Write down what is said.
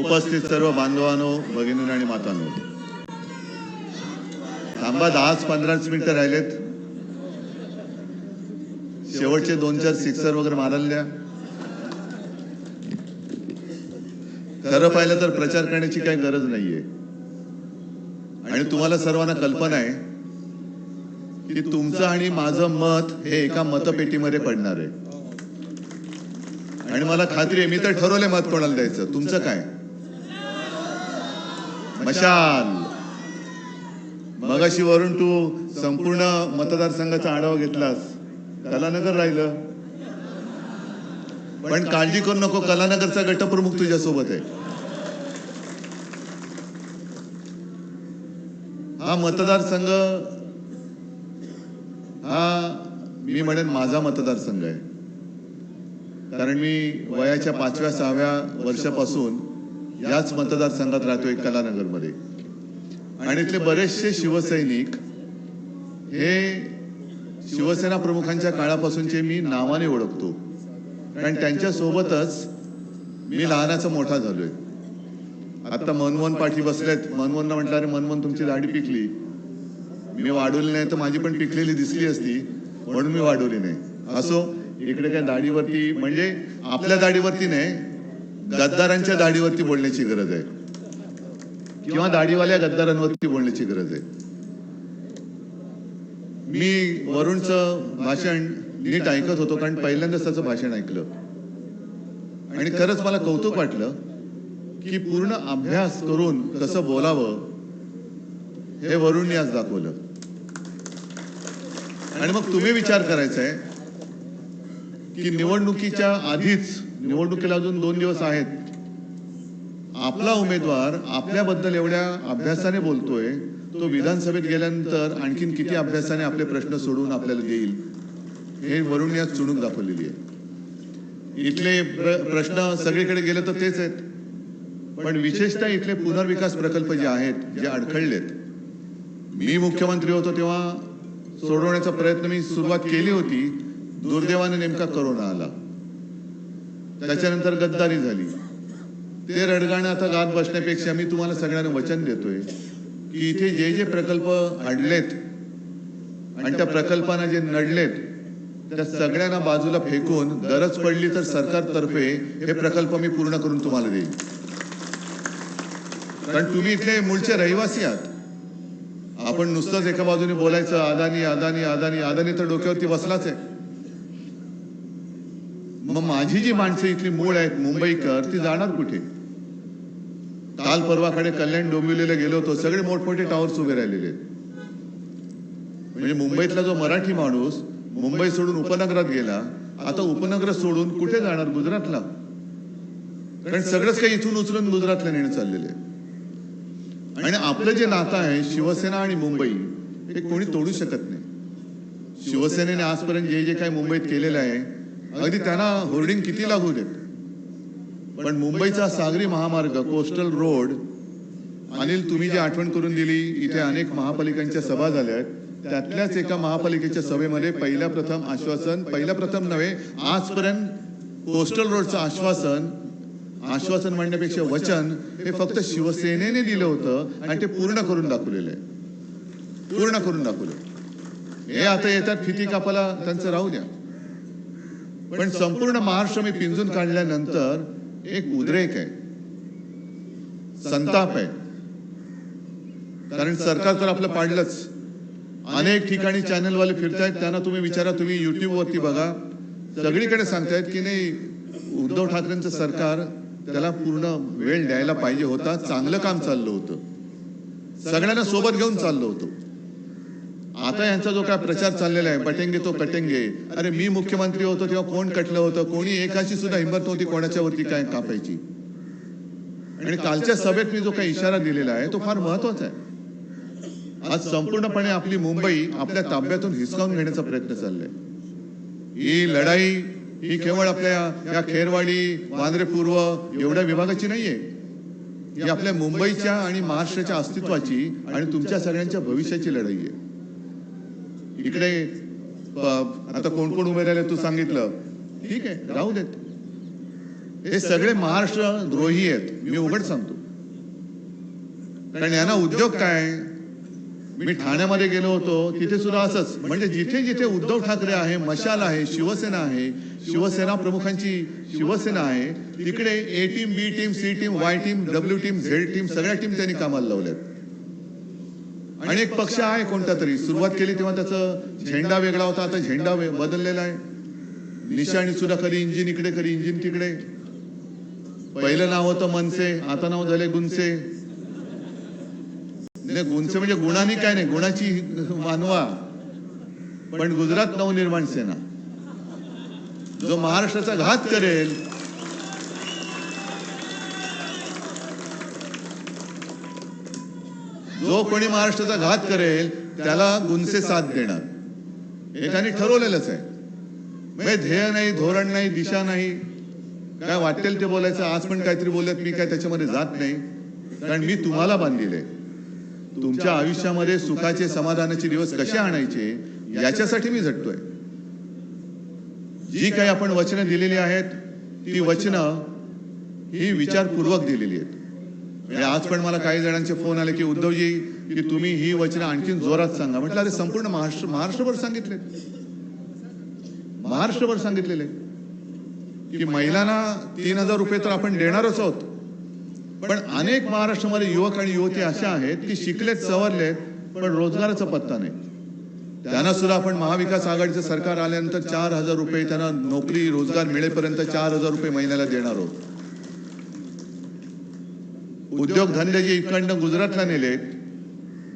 उपस्थित सर्व बांधवांनो भगिनी आणि मातांनो. थांबा दहाच पंधराच मिनिटं राहिलेत. शेवटचे दोन चार सिक्सर वगैरे मारायला द्या. खरं पाहिलं तर प्रचार करण्याची काही गरज नाहीये. आणि तुम्हाला सर्वांना कल्पना आहे की तुमचं आणि माझं मत हे एका मतपेटीमध्ये पडणार आहे. आणि मला खात्री आहे मी तर ठरवले मत कोणाला द्यायचं. तुमचं काय? मशाल. मगाशी वरून तू संपूर्ण मतदारसंघाचा आढावा घेतलास. कलानगर राहिलं. पण काळजी करू नको कलानगरचा गटप्रमुख तुझ्या सोबत आहे. हा मतदारसंघ हा मी म्हणेन माझा मतदारसंघ आहे. कारण मी वयाच्या पाचव्या सहाव्या वर्षापासून याच मतदारसंघात राहतोय कलानगरमध्ये. आणि इथले बरेचसे शिवसैनिक हे शिवसेना प्रमुखांच्या काळापासूनचे मी नावाने ओळखतो. कारण त्यांच्यासोबतच मी लहानाचा मोठा झालोय. आता मनमोहन पाठी बसलेत. मनमोहनला म्हटलं अरे मनमोहन तुमची दाढी पिकली. मी वाढवली नाही तर माझी पण पिकलेली दिसली असती म्हणून मी वाढवली नाही. असो इकडे काय दाढीवरती म्हणजे आपल्या दाढीवरती नाही गद्दारांच्या दाढीवरती बोलण्याची गरज आहे. किंवा दाढीवाल्या गद्दारांवरती बोलण्याची गरज आहे. मी वरुणचं भाषण नीट ऐकत होतो कारण पहिल्यांदाच त्याचं भाषण ऐकलं. आणि खरंच मला कौतुक वाटलं की पूर्ण अभ्यास करून कसं बोलावं हे वरुणने आज दाखवलं. आणि मग तुम्ही विचार करायचा आहे की निवडणुकीच्या आधीच निवडणुकीला अजून दोन दिवस आहेत. आपला उमेदवार आपल्याबद्दल एवढ्या अभ्यासाने बोलतोय तो विधानसभेत गेल्यानंतर आणखीन किती अभ्यासाने आपले प्रश्न सोडवून आपल्याला देईल हे वरून या चुणूक दाखवलेली आहे. इथले प्र- प्रश्न सगळीकडे गेले तर तेच आहेत. पण विशेषतः इथले पुनर्विकास प्रकल्प जे आहेत जे अडखळलेत. मी मुख्यमंत्री होतो तेव्हा सोडवण्याचा प्रयत्न मी सुरुवात केली होती. दुर्दैवाने नेमका करोना आला. त्याच्यानंतर गद्दारी झाली. ते रडगाणं आता गात बसण्यापेक्षा मी तुम्हाला सगळ्यांना वचन देतोय की इथे जे जे प्रकल्प अडलेत आणि त्या प्रकल्पांना जे नडलेत त्या सगळ्यांना बाजूला फेकून गरज पडली तर सरकारतर्फे हे प्रकल्प मी पूर्ण करून तुम्हाला देईन. कारण तुम्ही इथले मूळचे रहिवासी आहात. आपण नुसतंच एका बाजूने बोलायचं अदानी अदानी अदानी अदानी तर डोक्यावरती बसलाच आहे. माझी जी माणसं इथली मूळ आहेत मुंबईकर ती जाणार कुठे? काल परवाकडे कल्याण डोंबिवलीला गेलो होतो सगळे मोठमोठे टावर्स उभे राहिलेले आहेत. म्हणजे मुंबईतला जो मराठी माणूस मुंबई सोडून उपनगरात गेला आता उपनगर सोडून कुठे जाणार गुजरातला? कारण सगळंच काही इथून उचलून गुजरातला नेणं चाललेलं आहे. आणि आपलं जे नातं आहे शिवसेना आणि मुंबई हे कोणी तोडू शकत नाही. शिवसेनेने आजपर्यंत जे जे काही मुंबईत केलेलं आहे अगदी त्यांना होर्डिंग किती लागू देत? पण मुंबईचा सागरी महामार्ग कोस्टल रोड अनिल तुम्ही जी आठवण करून दिली इथे अनेक महापालिकांच्या सभा झाल्या आहेत. त्यातल्याच एका महापालिकेच्या सभेमध्ये पहिल्या प्रथम आश्वासन पहिल्या प्रथम नव्हे आजपर्यंत कोस्टल रोडचं आश्वासन आश्वासन म्हणण्यापेक्षा वचन हे फक्त शिवसेनेने दिलं होतं आणि ते पूर्ण करून दाखवलेलं आहे. पूर्ण करून दाखवलं हे आता येतात फिती कापाला त्यांचं राहू द्या. पण संपूर्ण महाराष्ट्र मी पिंजून काढल्यानंतर एक उद्रेक आहे. संताप आहे. कारण सरकार तर आपलं पाडलंच. अनेक ठिकाणी चॅनलवाले फिरतायत त्यांना तुम्ही विचारा तुम्ही युट्यूब वरती बघा. सगळीकडे सांगतायत की नाही उद्धव ठाकरेंचं सरकार त्याला पूर्ण वेळ द्यायला पाहिजे होता. चांगलं काम चाललं होतं. सगळ्यांना सोबत घेऊन चाललो होतो. आता यांचा जो काय प्रचार चाललेला आहे पटेंगे तो कटेंगे अरे मी मुख्यमंत्री होतो तेव्हा कोण कटलं होतं? कोणी एकाची सुद्धा हिंमत नव्हती कोणाच्या वरती काय कापायची. आणि कालच्या सभेत मी जो काही इशारा दिलेला आहे तो फार महत्त्वाचा आहे. आज संपूर्णपणे आपली मुंबई आपल्या ताब्यातून हिसकावून घेण्याचा प्रयत्न चाललाय. ही लढाई ही केवळ आपल्या या खेरवाडी वांद्रे पूर्व एवढ्या विभागाची नाहीये. ही आपल्या मुंबईच्या आणि महाराष्ट्राच्या अस्तित्वाची आणि तुमच्या सगळ्यांच्या भविष्याची लढाई आहे. इकडे आता कोण कोण उभे राहिले तू सांगितलं. ठीक आहे राहू देत. हे सगळे महाराष्ट्र द्रोही आहेत. मी उघड सांगतो. कारण यांना उद्योग काय? मी ठाण्यामध्ये गेलो होतो तिथे सुद्धा असंच. म्हणजे जिथे जिथे उद्धव ठाकरे आहे मशाल आहे शिवसेना आहे शिवसेना प्रमुखांची शिवसेना आहे तिकडे A team B team C team Y team W team Z team सगळ्या टीम त्यांनी कामाला लावल्यात. आणि एक पक्ष आहे कोणता तरी. सुरुवात केली तेव्हा त्याचा झेंडा वेगळा होता आता झेंडा बदललेला आहे. निशाणी सुद्धा कधी इंजिन इकडे कधी इंजिन तिकडे. पहिलं नाव होतं मनसे आता नाव झाले गुंसे नाही गुंसे म्हणजे गुणाने काय नाही गुणाची मानवा. पण गुजरात नवनिर्माण सेना. जो महाराष्ट्राचा घात करेल जो कोणी महाराष्ट्राचा घात करेल त्याला गुंसे साथ देणार. हे त्यांनी ठरवलेलंच आहे. म्हणजे ध्येय नाही धोरण नाही दिशा नाही. काय वाटेल ते बोलायचं आज पण काहीतरी बोलत मी काय त्याच्यामध्ये जात नाही. कारण मी तुम्हाला बांधिले तुमच्या आयुष्यामध्ये सुखाचे समाधानाचे दिवस कसे आणायचे याच्यासाठी मी झटतोय. जी काही आपण वचनं दिलेली आहेत ती वचनं ही विचारपूर्वक दिलेली आहेत. म्हणजे आज पण मला काही जणांचे फोन आले की उद्धवजी की तुम्ही ही वचनं आणखीन जोरात सांगा. म्हटलं अरे संपूर्ण महाराष्ट्र महाराष्ट्रभर सांगितले. महाराष्ट्रभर सांगितलेले. की महिलांना तीन हजार रुपये तर आपण देणारच आहोत. पण अनेक महाराष्ट्रामध्ये युवक आणि युवती अशा आहेत की शिकलेत सवरलेत पण रोजगाराचा पत्ता नाही. त्यांना सुद्धा आपण महाविकास आघाडीचं सरकार आल्यानंतर चार हजार रुपये त्यांना नोकरी रोजगार मिळेपर्यंत चार हजार रुपये महिन्याला देणार आहोत. उद्योगधंदे जे इकडनं गुजरातला नेलेत